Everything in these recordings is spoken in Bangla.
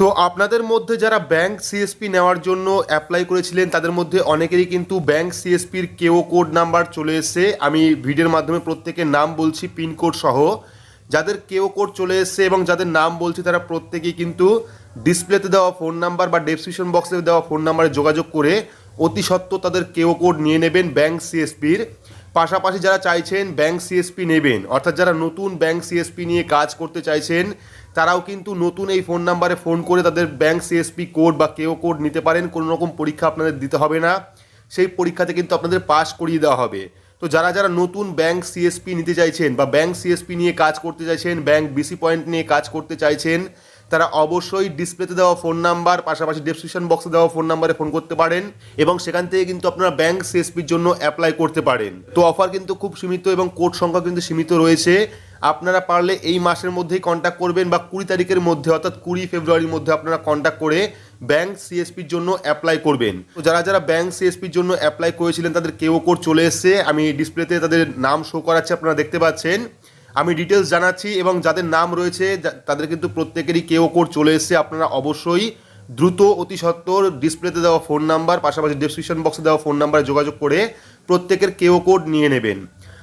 তো আপনাদের মধ্যে যারা ব্যাংক সিএসপি নেওয়ার জন্য অ্যাপ্লাই করেছিলেন, তাদের মধ্যে অনেকেরই কিন্তু ব্যাংক সিএসপির কেও কোড নাম্বার চলে এসেছে। আমি ভিডিওর মাধ্যমে প্রত্যেকের নাম বলছি পিনকোড সহ। যাদের কেও কোড চলে এসেছে এবং যাদের নাম বলছি, তারা প্রত্যেকেই কিন্তু ডিসপ্লেতে দেওয়া ফোন নাম্বার বা ডেসক্রিপশন বক্সে দেওয়া ফোন নাম্বারে যোগাযোগ করে অতি সত্ত্বর তাদের কেও কোড নিয়ে নেবেন ব্যাংক সিএসপির পাশাপাশি যারা চাইছেন ব্যাংক সিএসপি নেবেন, অর্থাৎ যারা নতুন ব্যাংক সিএসপি নিয়ে কাজ করতে চাইছেন, তারাও কিন্তু নতুন এই ফোন নাম্বারে ফোন করে তাদের ব্যাংক সিএসপি কোড বা কেও কোড নিতে পারেন, কোনো রকম পরীক্ষা আপনাদের দিতে হবে না। সেই পরীক্ষাতে কিন্তু আপনাদের পাস করিয়ে দেওয়া হবে। তো যারা যারা নতুন ব্যাংক সিএসপি নিতে চাইছেন বা ব্যাংক সিএসপি নিয়ে কাজ করতে চাইছেন ব্যাংক বিসি পয়েন্ট নিয়ে কাজ করতে চাইছেন তারা অবশ্যই ডিসপ্লেতে দেওয়া ফোন নাম্বার, পাশাপাশি ডেসক্রিপশন বক্সে দেওয়া ফোন নাম্বারে ফোন করতে পারেন এবং সেখান থেকে কিন্তু আপনারা ব্যাংক সিএসপির জন্য অ্যাপ্লাই করতে পারেন। তো অফার কিন্তু খুব সীমিত এবং কোড সংখ্যা কিন্তু সীমিত রয়েছে। আপনারা পারলে এই মাসের মধ্যেই কন্ট্যাক্ট করবেন বা কুড়ি তারিখের মধ্যে অর্থাৎ কুড়ি ফেব্রুয়ারির মধ্যে আপনারা কন্ট্যাক্ট করে ব্যাংক সিএসপির জন্য অ্যাপ্লাই করবেন। তো যারা যারা ব্যাংক সিএসপির জন্য অ্যাপ্লাই করেছিলেন, তাদের কেউ কোড চলে এসছে। আমি ডিসপ্লেতে তাদের নাম শো করাচ্ছি, আপনারা দেখতে পাচ্ছেন। আমি ডিটেলস জানাচ্ছি এবং যাদের নাম রয়েছে তাদের কিন্তু প্রত্যেকেরই কেও কোড চলে এসছে। আপনারা অবশ্যই দ্রুত অতি সত্বর ডিসপ্লেতে দেওয়া ফোন নাম্বার পাশাপাশি ডেসক্রিপশন বক্সে দেওয়া ফোন নাম্বারে যোগাযোগ করে প্রত্যেকের কেও কোড নিয়ে নেবেন।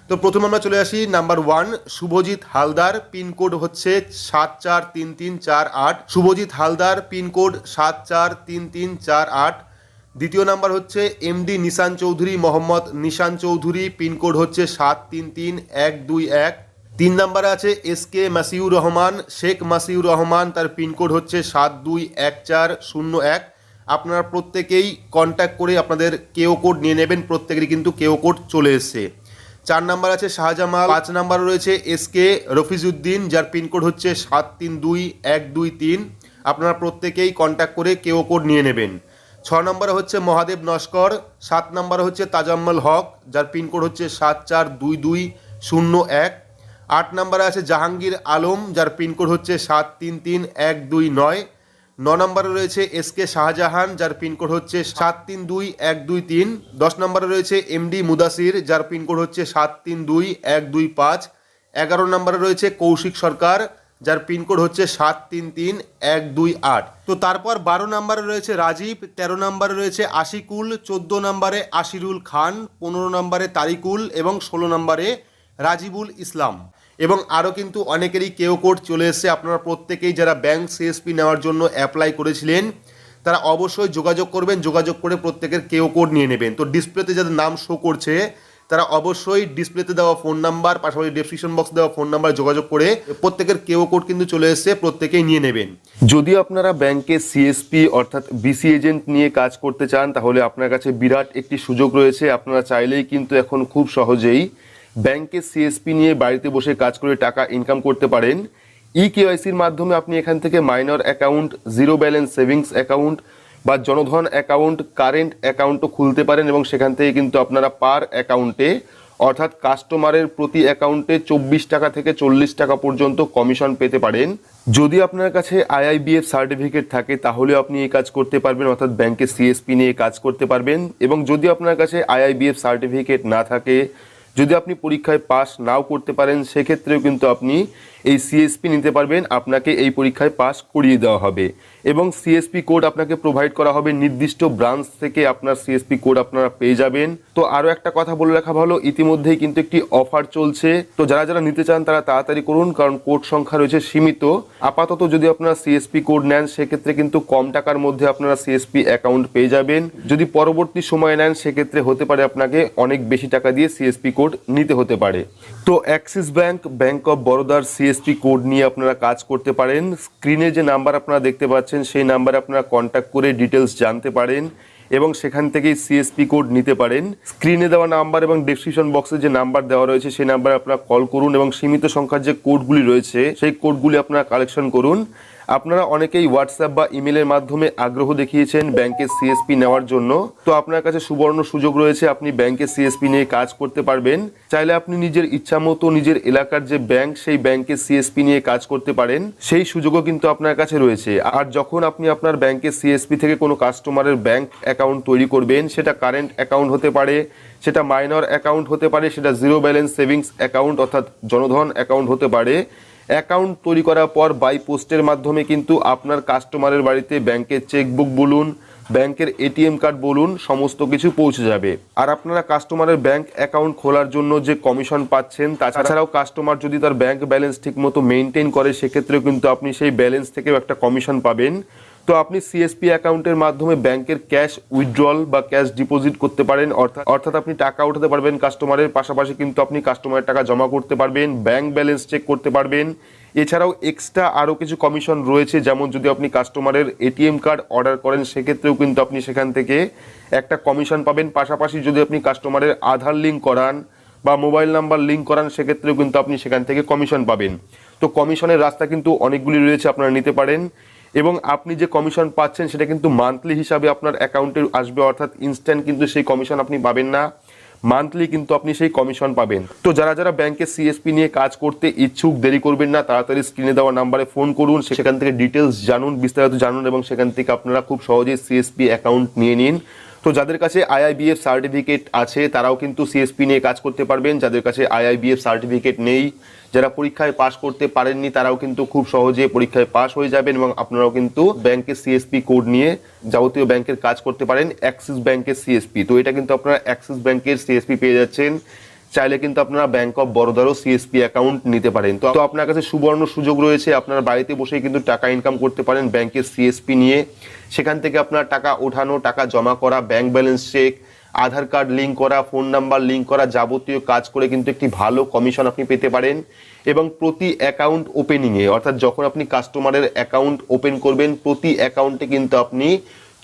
তো প্রথম আমরা চলে আসি number one Subhajit Haldar pincode হচ্ছে সাত চার তিন তিন চার আট। শুভজিৎ হালদার পিনকোড সাত চার তিন তিন চার আট। দ্বিতীয় নাম্বার হচ্ছে এমডি নিশান চৌধুরী, মোহাম্মদ নিশান চৌধুরী পিনকোড হচ্ছে সাত তিন তিন এক দুই এক। তিন নাম্বারে আছে এস কে মাসিউর রহমান। শেখ মাসিউর রহমান, তার পিনকোড হচ্ছে সাত দুই এক চার শূন্য এক। আপনারা প্রত্যেকেই কন্ট্যাক্ট করে আপনাদের কেও কোড নিয়ে নেবেন, প্রত্যেকেরই কিন্তু কেও কোড চলে এসছে। চার নাম্বার আছে শাহজামাল। পাঁচ নাম্বার রয়েছে এস কে রফিজউদ্দিন, যার পিনকোড হচ্ছে সাত তিন দুই এক দুই তিন। আপনারা প্রত্যেকেই কন্ট্যাক্ট করে কেও কোড নিয়ে নেবেন। ছ নম্বরে হচ্ছে মহাদেব নস্কর। সাত নম্বরে হচ্ছে তাজাম্মল হক, যার পিনকোড হচ্ছে সাত চার দুই দুই শূন্য এক। আট নম্বরে আছে জাহাঙ্গীর আলম, যার পিনকোড হচ্ছে সাত তিন তিন এক দুই নয়। ন নম্বরে রয়েছে এস কে শাহজাহান, যার পিনকোড হচ্ছে সাত তিন দুই এক দুই তিন। দশ নম্বরে রয়েছে এমডি মুদাসির, যার পিনকোড হচ্ছে সাত তিন দুই এক দুই পাঁচ। এগারো নম্বরে রয়েছে কৌশিক সরকার, যার পিনকোড হচ্ছে সাত তিন তিন এক দুই আট। তো তারপর বারো নম্বরে রয়েছে রাজীব, তেরো নম্বরে রয়েছে আশিকুল, চোদ্দ নম্বরে আশিরুল খান, পনেরো নম্বরে তারিকুল এবং ষোলো নম্বরে রাজিবুল ইসলাম। এবং আরও কিন্তু অনেকেরই কেও কোড চলে এসেছে। আপনারা প্রত্যেকেই যারা ব্যাংক সিএসপি নেওয়ার জন্য অ্যাপ্লাই করেছিলেন, তারা অবশ্যই যোগাযোগ করবেন, যোগাযোগ করে প্রত্যেকের কেও কোড নিয়ে নেবেন। তো ডিসপ্লেতে যাদের নাম শো করছে, তারা অবশ্যই ডিসপ্লেতে দেওয়া ফোন নাম্বার পাশাপাশি ডেসক্রিপশন বক্স দেওয়া ফোন নাম্বার যোগাযোগ করে প্রত্যেকের কেও কোড কিন্তু চলে এসেছে, প্রত্যেকেই নিয়ে নেবেন। যদি আপনারা ব্যাংকে সিএসপি অর্থাৎ বিসি এজেন্ট নিয়ে কাজ করতে চান, তাহলে আপনার কাছে বিরাট একটি সুযোগ রয়েছে। আপনারা চাইলেই কিন্তু এখন খুব সহজেই ব্যাংকে সিএসপি নিয়ে বাড়িতে বসে কাজ করে টাকা ইনকাম করতে পারেন। ই কেওয়াইসির মাধ্যমে আপনি এখান থেকে minor account zero balance savings account বা জনধন অ্যাকাউন্ট কারেন্ট অ্যাকাউন্টও খুলতে পারেন এবং সেখান থেকে কিন্তু আপনারা পার অ্যাকাউন্টে অর্থাৎ কাস্টমারের প্রতি অ্যাকাউন্টে চব্বিশ টাকা থেকে চল্লিশ টাকা পর্যন্ত কমিশন পেতে পারেন। যদি আপনার কাছে আইআইবিএফ সার্টিফিকেট থাকে, তাহলে আপনি এই কাজ করতে পারবেন, অর্থাৎ ব্যাংকে সিএসপি নিয়ে কাজ করতে পারবেন। এবং যদি আপনার কাছে আইআইবিএফ সার্টিফিকেট না থাকে যদি আপনি পরীক্ষায় পাস নাও করতে পারেন, সেক্ষেত্রেও কিন্তু আপনি এই সিএসপি নিতে পারবেন। আপনাকে এই পরীক্ষায় পাস করিয়ে দেওয়া হবে। এবং সিএসপি কোড আপনাকে প্রোভাইড করা হবে। নির্দিষ্ট ব্রাঞ্চ থেকে আপনার সিএসপি কোড আপনারা পেয়ে যাবেন। তো আরও একটা কথা বলে রাখা ভালো, ইতিমধ্যেই কিন্তু একটি অফার চলছে। তো যারা যারা নিতে চান, তারা তাড়াতাড়ি করুন, কারণ কোড সংখ্যা রয়েছে সীমিত। আপাতত যদি আপনারা সিএসপি কোড নেন, সেক্ষেত্রে কিন্তু কম টাকার মধ্যে আপনারা সিএসপি অ্যাকাউন্ট পেয়ে যাবেন। যদি পরবর্তী সময়ে নেন, সেক্ষেত্রে হতে পারে আপনাকে অনেক বেশি টাকা দিয়ে সিএসপি কোড নিতে হতে পারে। তো অ্যাক্সিস ব্যাংক ব্যাংক অফ বরোদার সিএসপি কোড নিয়ে আপনারা কাজ করতে পারেন। স্ক্রিনে যে নাম্বার আপনারা দেখতে পাচ্ছেন, সেই নাম্বারে আপনারা কন্ট্যাক্ট করে ডিটেলস জানতে পারেন এবং সেখান থেকেই সিএসপি কোড নিতে পারেন। স্ক্রিনে দেওয়া নাম্বার এবং ডেসক্রিপশন বক্সে যে নাম্বার দেওয়া রয়েছে, সেই নাম্বারে আপনারা কল করুন এবং সীমিত সংখ্যার যে কোডগুলি রয়েছে, সেই কোডগুলি আপনারা কালেকশন করুন। আপনারা অনেকেই হোয়াটসঅ্যাপ বা ইমেলের মাধ্যমে আগ্রহ দেখিয়েছেন ব্যাংকে সিএসপি নেওয়ার জন্য। তো আপনার কাছে সুবর্ণ সুযোগ রয়েছে, আপনি ব্যাংকে সিএসপি নিয়ে কাজ করতে পারবেন। চাইলে আপনি নিজের ইচ্ছা মতো নিজের এলাকার যে ব্যাংক সেই ব্যাংকে সিএসপি নিয়ে কাজ করতে পারেন। সেই সুযোগও কিন্তু আপনার কাছে রয়েছে। আর যখন আপনি আপনার ব্যাংকে সিএসপি থেকে কোনো কাস্টমারের ব্যাংক অ্যাকাউন্ট তৈরি করবেন, সেটা কারেন্ট অ্যাকাউন্ট হতে পারে, সেটা মাইনর অ্যাকাউন্ট হতে পারে, সেটা জিরো ব্যালেন্স সেভিংস অ্যাকাউন্ট অর্থাৎ জনধন অ্যাকাউন্ট হতে পারে। অ্যাকাউন্ট তৈরি করার পর বাই পোস্টের মাধ্যমে কিন্তু আপনার কাস্টমারের বাড়িতে ব্যাংকের চেকবুক বলুন, ব্যাংকের এটিএম কার্ড বলুন, সমস্ত কিছু পৌঁছে যাবে। আর আপনারা কাস্টমারের ব্যাংক অ্যাকাউন্ট খোলার জন্য যে কমিশন পাচ্ছেন, তাছাড়াও কাস্টমার যদি তার ব্যাংক ব্যালেন্স ঠিকমতো মেনটেন করে, সেক্ষেত্রেও কিন্তু আপনি সেই ব্যালেন্স থেকেও একটা কমিশন পাবেন। তো আপনি সিএসপি অ্যাকাউন্টের মাধ্যমে ব্যাংকের ক্যাশ উইথড্রল বা ক্যাশ ডিপোজিট করতে পারেন। অর্থাৎ অর্থাৎ আপনি টাকা উঠাতে পারবেন কাস্টমারের পাশাপাশি কিন্তু আপনি কাস্টমারের টাকা জমা করতে পারবেন ব্যাংক ব্যালেন্স চেক করতে পারবেন। এছাড়াও এক্সট্রা আরও কিছু কমিশন রয়েছে, যেমন যদি আপনি কাস্টমারের এটিএম কার্ড অর্ডার করেন, সেক্ষেত্রেও কিন্তু আপনি সেখান থেকে একটা কমিশন পাবেন। পাশাপাশি যদি আপনি কাস্টমারের আধার লিঙ্ক করান বা মোবাইল নাম্বার লিঙ্ক করান, সেক্ষেত্রেও কিন্তু আপনি সেখান থেকে কমিশন পাবেন। তো কমিশনের রাস্তা কিন্তু অনেকগুলি রয়েছে, আপনারা নিতে পারেন। এবং আপনি যে কমিশন পাচ্ছেন, সেটা কিন্তু মান্থলি হিসাবে আপনার অ্যাকাউন্টে আসবে, অর্থাৎ ইনস্ট্যান্ট কিন্তু সেই কমিশন আপনি পাবেন না। মান্থলি কিন্তু আপনি সেই কমিশন পাবেন। তো যারা যারা ব্যাংকে সিএসপি নিয়ে কাজ করতে ইচ্ছুক, দেরি করবেন না, তাড়াতাড়ি স্ক্রিনে দেওয়া নাম্বারে ফোন করুন, সেখান থেকে ডিটেলস জানুন, বিস্তারিত জানুন, এবং সেখান থেকে আপনারা খুব সহজেই সিএসপি অ্যাকাউন্ট নিয়ে নিন। তো যাদের কাছে আইআইবিএফ সার্টিফিকেট আছে, তারাও কিন্তু সিএসপি নিয়ে কাজ করতে পারবেন। যাদের কাছে আইআইবিএফ সার্টিফিকেট নেই, যারা পরীক্ষায় পাশ করতে পারেননি, তারাও কিন্তু খুব সহজে পরীক্ষায় পাশ হয়ে যাবেন এবং আপনারাও কিন্তু ব্যাংকের সিএসপি কোড নিয়ে যাবতীয় ব্যাংকের কাজ করতে পারেন, অ্যাক্সিস ব্যাংকের সিএসপি। তো এটা কিন্তু আপনারা অ্যাক্সিস ব্যাংকের সিএসপি পেয়ে যাচ্ছেন। চাইলে কিন্তু আপনারা ব্যাংক অফ বরোদারও সিএসপি অ্যাকাউন্ট নিতে পারেন। তো আপনার কাছে সুবর্ণ সুযোগ রয়েছে, আপনার বাড়িতে বসেই কিন্তু টাকা ইনকাম করতে পারেন ব্যাংকের সিএসপি নিয়ে। সেখান থেকে আপনার টাকা ওঠানো, টাকা জমা করা bank balance check Aadhaar card link করা ফোন নাম্বার লিঙ্ক করা যাবতীয় কাজ করে কিন্তু একটি ভালো কমিশন আপনি পেতে পারেন। এবং প্রতি অ্যাকাউন্ট ওপেনিংয়ে অর্থাৎ যখন আপনি কাস্টমারের অ্যাকাউন্ট ওপেন করবেন, প্রতি অ্যাকাউন্টে কিন্তু আপনি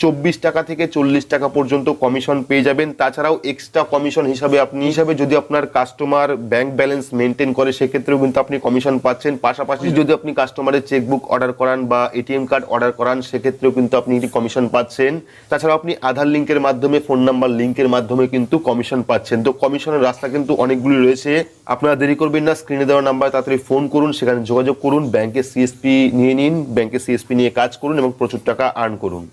চব্বিশ টাকা থেকে চল্লিশ টাকা পর্যন্ত কমিশন পেয়ে যাবেন। তাছাড়াও এক্সট্রা কমিশন হিসাবে আপনি হিসাবে যদি আপনার কাস্টমার ব্যাংক ব্যালেন্স মেনটেন করে, সেক্ষেত্রেও কিন্তু আপনি কমিশন পাচ্ছেন। পাশাপাশি যদি আপনি কাস্টমারের চেকবুক অর্ডার করান বা এটিএম কার্ড অর্ডার করান, সেক্ষেত্রেও কিন্তু আপনি একটি কমিশন পাচ্ছেন। তাছাড়াও আপনি আধার লিঙ্কের মাধ্যমে ফোন নাম্বার লিঙ্কের মাধ্যমে কিন্তু কমিশন পাচ্ছেন। তো কমিশনের রাস্তা কিন্তু অনেকগুলি রয়েছে। আপনারা দেরি করবেন না স্ক্রিনে দেওয়া নাম্বার তাড়াতাড়ি ফোন করুন, সেখানে যোগাযোগ করুন ব্যাংকে সিএসপি নিয়ে নিন ব্যাংকে সিএসপি নিয়ে কাজ করুন এবং প্রচুর টাকা আর্ন করুন।